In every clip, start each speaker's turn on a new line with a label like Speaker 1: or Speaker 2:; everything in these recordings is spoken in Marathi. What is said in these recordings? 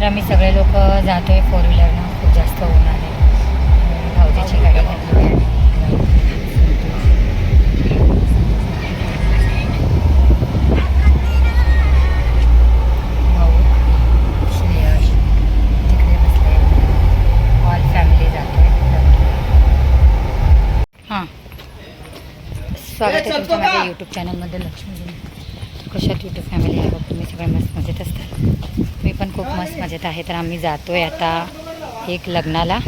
Speaker 1: तर आम्ही सगळे लोक जातोय फोर व्हीलरनं खूप जास्त ऊन आहे. भाऊजीची गाडी घेतली आहे भाऊ श्रेयश तिकडे बसले. ऑल फॅमिली जातोय. हां स्वागत आहे तुमचं माझ्या यूट्यूब चॅनलमध्ये लक्ष्मी कशात यूट्यूब फॅमिली आहे बघ तुम्ही सगळे मस्त मजेत असतात मी पण खूप मस्त मजेत आहे तर आम्ही जातो आहे आता एक लग्नाला.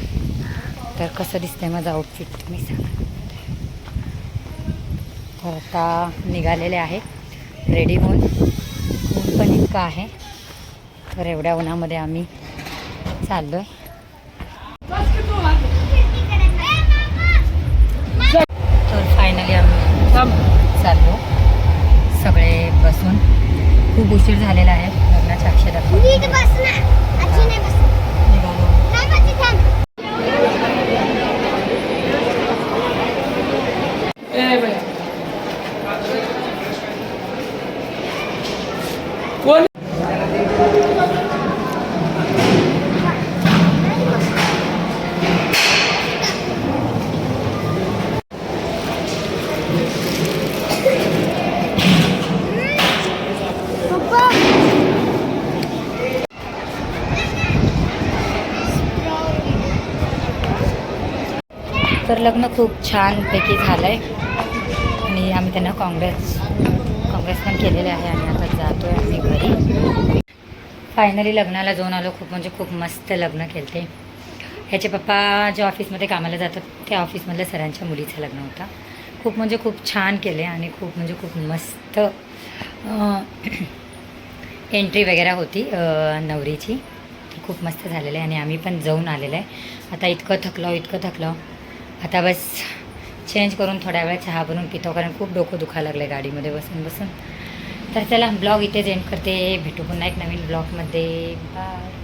Speaker 1: तर कसं दिसतंय माझं आउटफिट तुम्ही सांगा. तर आता निघालेले आहे रेडी होऊन. ऊन पण इतकं आहे तर एवढ्या उन्हामध्ये आम्ही चाललो आहे तर फायनली आम्ही चाललो. सगळे बसून खूप उशीर झालेला आहे लग्नाच्या अक्षरात. तर लग्न खूप छानपैकी झालं आहे आणि आम्ही त्यांना काँग्रेस काँग्रेस पण केलेले आहे. आणि आता जातो आहे आम्ही घरी. फायनली लग्नाला जाऊन आलो. खूप म्हणजे खूप मस्त लग्न केलते. ह्याचे पप्पा जे ऑफिसमध्ये कामाला जातात त्या ऑफिसमधल्या सरांच्या मुलीचं लग्न होता. खूप म्हणजे खूप छान केले आणि खूप म्हणजे खूप मस्त एंट्री वगैरे होती नवरीची. खूप मस्त झालेलं आहे आणि आम्ही पण जाऊन आलेलं आहे. आता इतकं थकलो इतकं थकलो. आता बस चेंज करून थोड्या वेळ चहा बनवून पितो कारण खूप डोकं दुखायला लागलं आहे गाडीमध्ये बसून बसून. तर चला ब्लॉग इथेच एंड करते. भेटू पुन्हा एक नवीन ब्लॉगमध्ये बाय